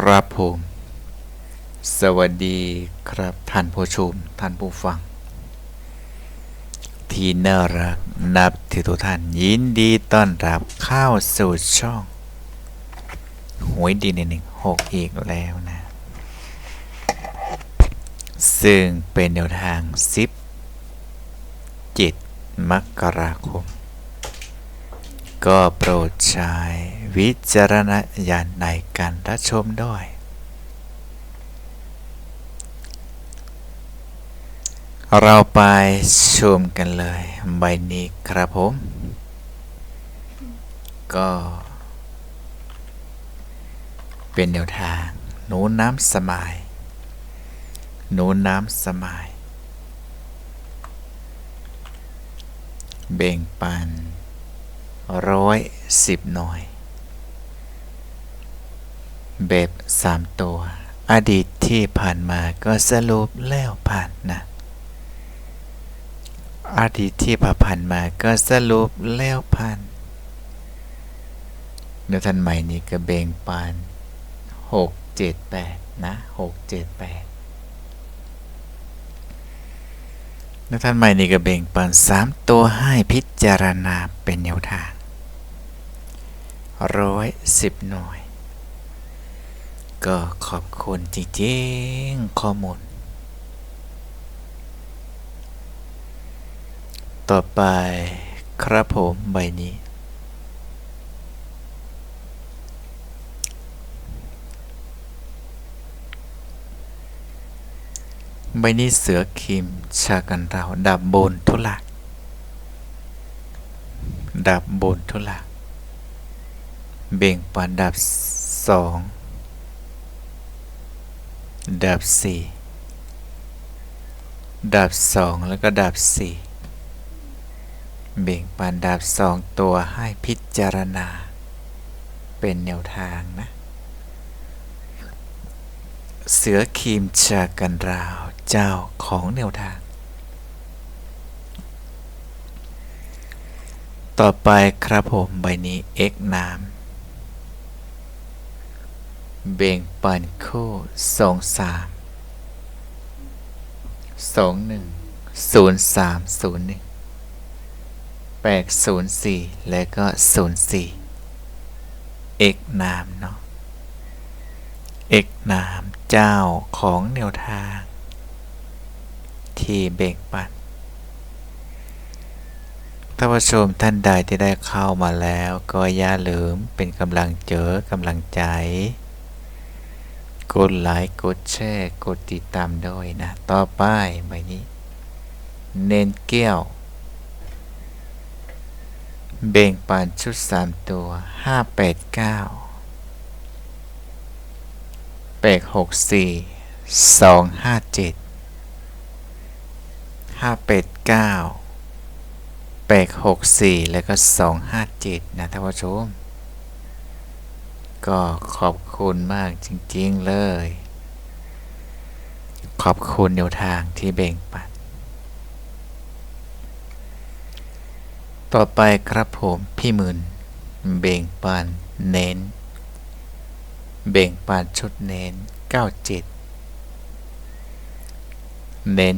ครับผม สวัสดีครับท่านผู้ชม ท่านผู้ฟัง ที่น่ารักนับถือทุกท่านยินดีต้อนรับเข้าสู่ช่องหวยดีในหนึ่งหกอีกแล้วนะ ซึ่งเป็นแนวทางซิปจิตมกราคม ก็โปรดใช้ วิจารณญาณในการรับชมด้วย เราไปชมกันเลยใบนี้ครับผม ก็เป็นแนวทาง หนูน้ำสมาย หนูน้ำสมาย เบ่งปันร้อยสิบหน่วย แบบสามตัว อดีตที่ผ่านมาก็สรุปแล้วผ่านนะ อดีตที่ผ่านมาก็สรุปแล้วผ่านเนื้อทันใหม่นี้ก็เบ่งปานหกเจ็ดแปดนะหกเจ็ดแปดเนื้อทันใหม่นี้ก็เบ่งปานสามตัวให้พิจารณาเป็นแนวทางร้อยสิบหน่วย ก็ขอบคุณจริงๆ ข้อมูล ต่อไปครับผมใบนี้ ใบนี้เสือคิม ชากันเราดับบนทุลักดับบนทุลักเบ่งปันดับสอง ดับสี่ดับสองแล้วก็ดับสี่เบ่งปันดับสองตัวให้พิจารณา เป็นแนวทางนะ เสือครีมชากันราวเจ้าของแนวทาง ต่อไปครับผมใบนี้ X น้ำ เบ่งปันคู่สองสามสองหนึ่งศูนย์สามศูนย์หนึ่งแปดศูนย์สี่และก็ศูนย์สี่ X น้ำเนาะ X น้ำเจ้าของแนวทาง ที่เบ่งปันท่านผู้ชมท่านใดที่ได้เข้ามาแล้ว ก็อย่าลืมเป็นกำลังเจอกำลังใจ กดไลค์กดแชร์กดติดตามด้วยนะ ต่อไปใบนี้ เน้นแก้ว เบ่งปานชุด 3 ตัว 5 8 9 8 6 4 2 5 7 5 8 9 8 6 4 แล้วก็ 2 5 7 นะท่านผู้ชม ก็ขอบคุณมากจริง ๆ เลย ขอบคุณแนวทางที่แบ่งปัน ต่อไปครับผมพี่หมื่นเบ่งปันเน้น เบ่งปันชุดเน้น 97 เน้น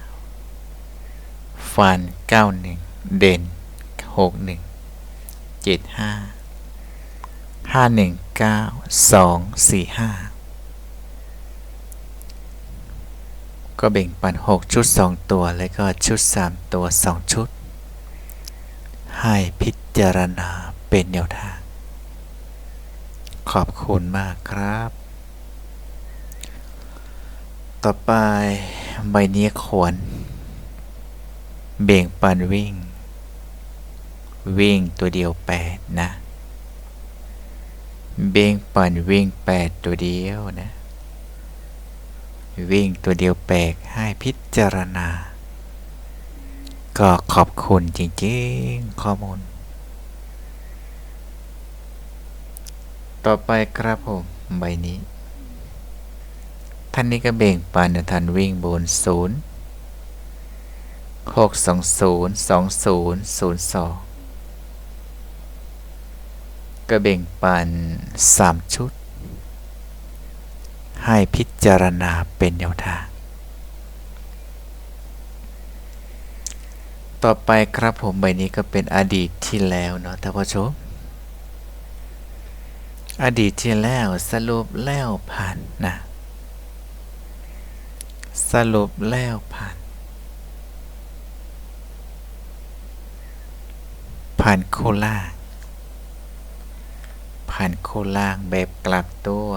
95 ฟัน 91 เด่น 61 75 ห้าหนึ่งเก้าสองสี่ห้าก็แบ่งปันหกชุดสองตัว แล้วก็ชุดสามตัวสองชุด ให้พิจารณาเป็นแนวทาง ขอบคุณมากครับ ต่อไปใบนี้ขวนเบ่งปันวิ่ง วิ่งตัวเดียวแปดนะ เบ่งปั่นวิ่งแปดตัวเดียวนะ วิ่งตัวเดียวแปลกให้พิจารณา ก็ขอบคุณจริงๆ ข้อมูล ต่อไปครับผม ใบนี้ ท่านนี้ก็เบ่งปันทันวิ่งบนศูนย์หกสองศูนย์สองศูนย์ศูนย์สอง ก็แบ่งปัน3ชุด ให้พิจารณาเป็นแนวทาง ต่อไปครับผมใบนี้ก็เป็นอดีตที่แล้วเนาะท่านผู้ชม อดีตที่แล้วสรุปแล้วผ่านนะสรุปแล้วผ่าน ผ่านโคล่า ผ่านโคล่างแบบกลับตัว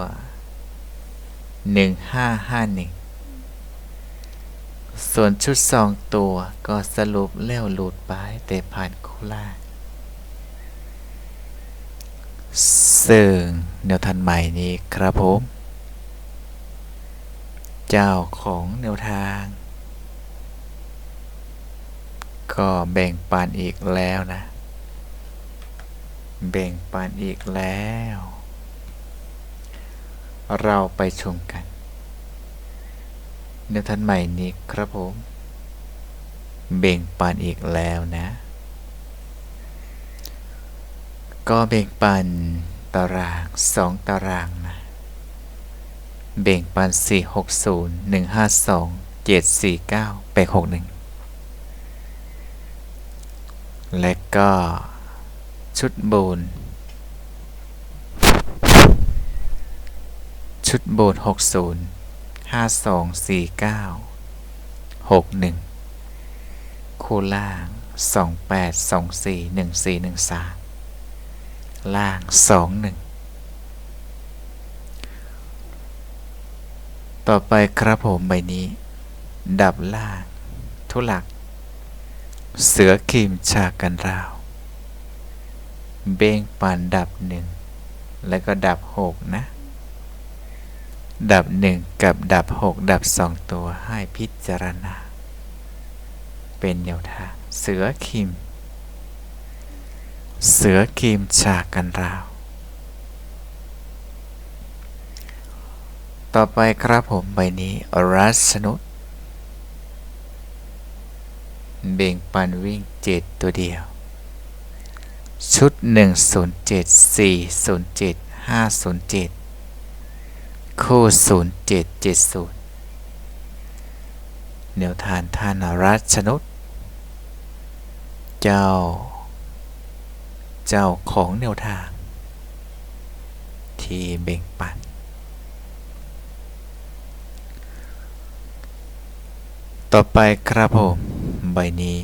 1551 ส่วนชุดสองตัวก็สรุปแล้วหลุดไปแต่ผ่านโคล่างซึ่งแนวทางใหม่นี้ครับผม เจ้าของแนวทาง ก็แบ่งปันอีกแล้วนะ แบ่งปันอีกแล้ว เราไปชมกันแนวทางใหม่นี้ครับผม แบ่งปันอีกแล้วนะ ก็แบ่งปันตารางสองตารางนะ แบ่งปัน 4 6 0 1 5 2 7 4 9 8 6 1 และก็ ชุดโบนชุดโบน60 52 49 61คู่ล่าง28 24 14 13ล่าง21ต่อไปครับผมใบนี้ ดับล่าง ทุลัก เสือขีมชากันราว เบ้งปานดับหนึ่งแล้วก็ดับหกนะ ดับหนึ่งกับดับหกดับสองตัวให้พิจารณา เป็นแนวทางเสือคิม เสือคิมชากันราว ต่อไปครับผมใบนี้รัสนุษเบ่งปันวิ่งเจ็ดตัวเดียว ชุด 107 407 507 คู่ 0770แนวทานท่านรัชนุษเจ้า เจ้าของแนวทาง ที่เบ่งปันต่อไปครับผม ใบนี้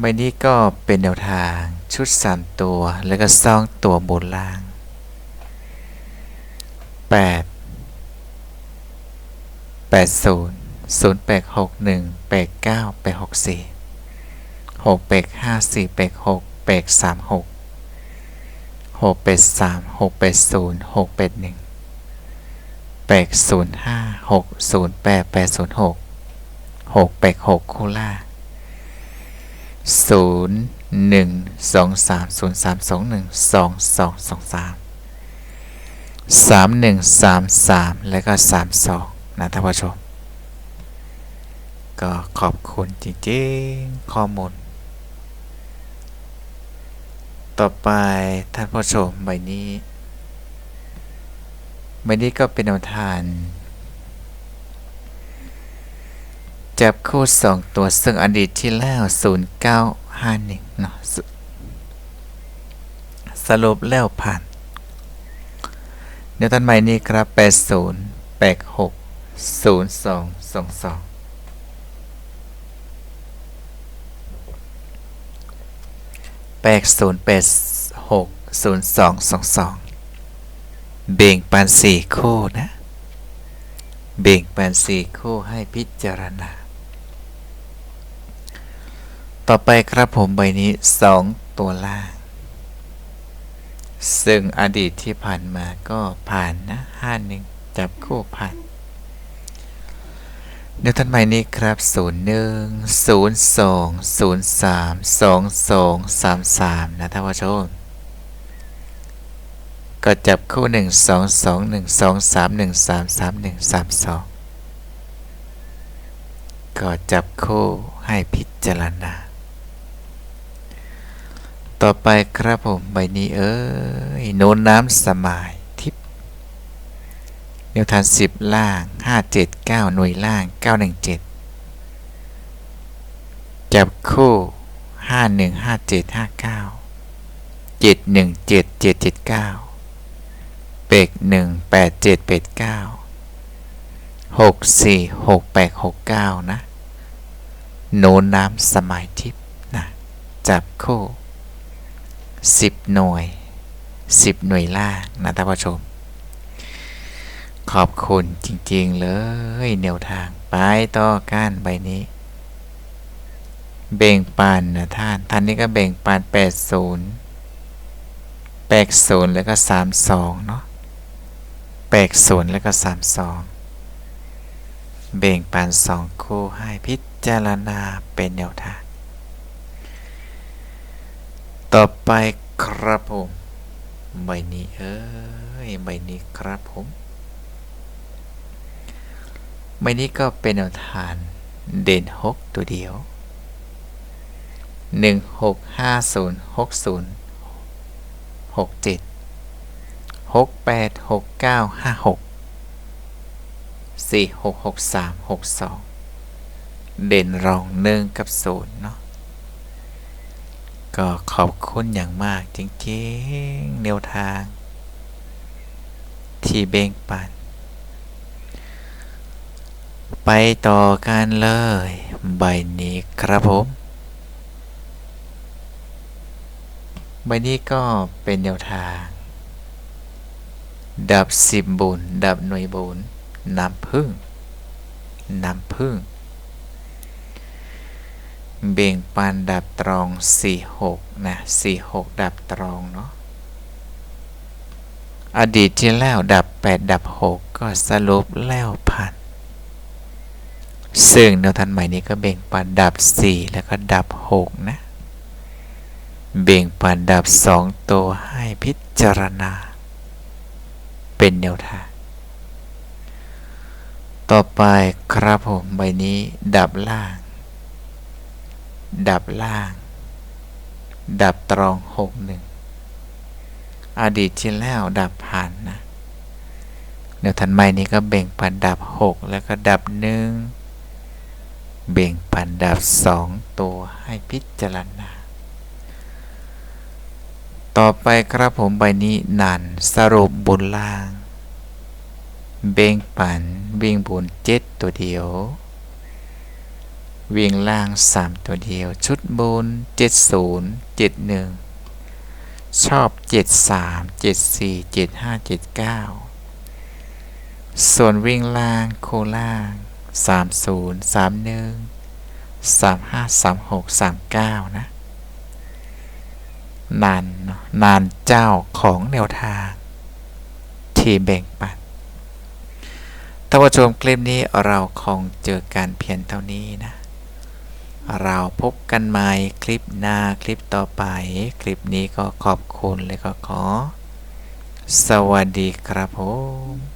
ใบนี้ก็เป็นแนวทางชุด3ตัว แล้วก็ซองตัวบนล่าง 8 80 0 8 6 1 8 9 8 6 4 6 8 5 4 8 6 8 3 6 6 8 3 6 8 0 6 8 1 8 0 5 6 0 8 8 0 6 6 8 6 คู่ล่า ศูนย์หนึ่งสองสามศูนย์สามสองหนึ่งสองสองสองสามสามหนึ่งสามสามแล้วก็สามสองนะท่านผู้ชม ก็ขอบคุณจริงๆข้อมูล ต่อไปท่านผู้ชมใบนี้ใบนี้ก็เป็นแนวทาง จับคู่สองตัวซึ่งอดีตที่แล้ว0951เนาะสสรุปแล้วผ่านเดี๋ยวท่านใหม่นี้ครับ80 86 02 22 80 86 02 22เบ่งปันสี่คู่นะ เบ่งปันสี่คู่ให้พิจารณา ต่อไปครับผมใบนี้สองตัวล่าง ซึ่งอดีตที่ผ่านมาก็ผ่านนะห้าหนึ่งจับคู่ผ่านเดี๋ยวท่านใหม่นี้ครับศูนย์หนึ่งศูนย์สองศูนย์สามสองสองสามสามนะท่านผู้ชม ก็จับคู่หนึ่งสองสองหนึ่งสองสามหนึ่งสามสามหนึ่งสามสองก็จับคู่ให้พิจารณา ต่อไปครับผมใบนี้เอ้ยโน้นน้ำสมายทิพแนวทางสิบล่างห้าเจ็ดเก้าหน่วยล่างเก้าหนึ่งเจ็ดจับคู่ห้าหนึ่งห้าเจ็ดห้าเก้าเจ็ดหนึ่งเจ็ดเจ็ดเจ็ดเก้าเป็กหนึ่งแปดเจ็ดเป็ดเก้าหกสี่หกแปดหกเก้านะ โน้นน้ำสมัยทิพย์นะ จับคู่ สิบหน่วยสิบหน่วยล่างนะท่านผู้ชม ขอบคุณจริงๆเลยแนวทาง ไปต่อก้านใบนี้ เบ่งปันนะท่าน ท่านนี้ก็เบ่งปันแปดศูนย์แปดศูนย์แล้วก็สามสองเนาะแปดศูนย์แล้วก็สามสองเบ่งปันสองคู่ให้พิจารณาเป็นแนวทาง ต่อไปครับผมใบนี้เอ้ยใบนี้ครับผมใบนี้ก็เป็นแนวทางเด่นหกตัวเดียวหนึ่งหกห้าศูนย์หกศูนย์หกเจ็ดหกแปดหกเก้าห้าหกสี่หกหกสามหกสองเด่นรองหนึ่งกับศูนย์เนาะ ก็ขอบคุณอย่างมากจริงๆแนวทาง ที่เบ่งปัน ไปต่อกันเลย ใบนี้ครับผม ใบนี้ก็เป็นแนวทาง ดับสิบบุญ ดับหน่วยบุญน้ำพึ่งน้ำพึ่ง เบ่งปันดับตรอง 46 นะ 46 ดับตรองเนาะ อดีตที่แล้วดับ 8 ดับ 6 ก็สรุปแล้วผ่านซึ่งแนวทันใหม่นี้ก็เบ่งปันดับ 4 แล้วก็ดับ 6 นะ เบ่งปันดับ 2 ตัวให้พิจารณา เป็นแนวทาง ต่อไปครับผมใบนี้ดับล่าง ดับล่าง ดับตรองหกหนึ่งอดีตที่แล้วดับผ่านนะเดี๋ยวทันใหม่นี้ก็เบ่งปันดับหกแล้วก็ดับหนึ่งเบ่งปันดับสองตัวให้พิจารณา ต่อไปครับผมใบนี้นันสรุปบนล่าง เบ่งปันวิ่งบนเจ็ดตัวเดียว วิ่งล่าง 3 ตัวเดียว ชุดบน70 71 ชอบ 73 74 75 79 ส่วนวิ่งล่างโคล่าง 30 31 35 36 39 นะ นานเนาะนานเจ้าของแนวทางที่แบ่งปันท่านผู้ชมคลิปนี้เราคงเจอการเพียงเท่านี้นะ เราพบกันใหม่คลิปหน้าคลิปต่อไป คลิปนี้ก็ขอบคุณและก็ขอ สวัสดีครับผม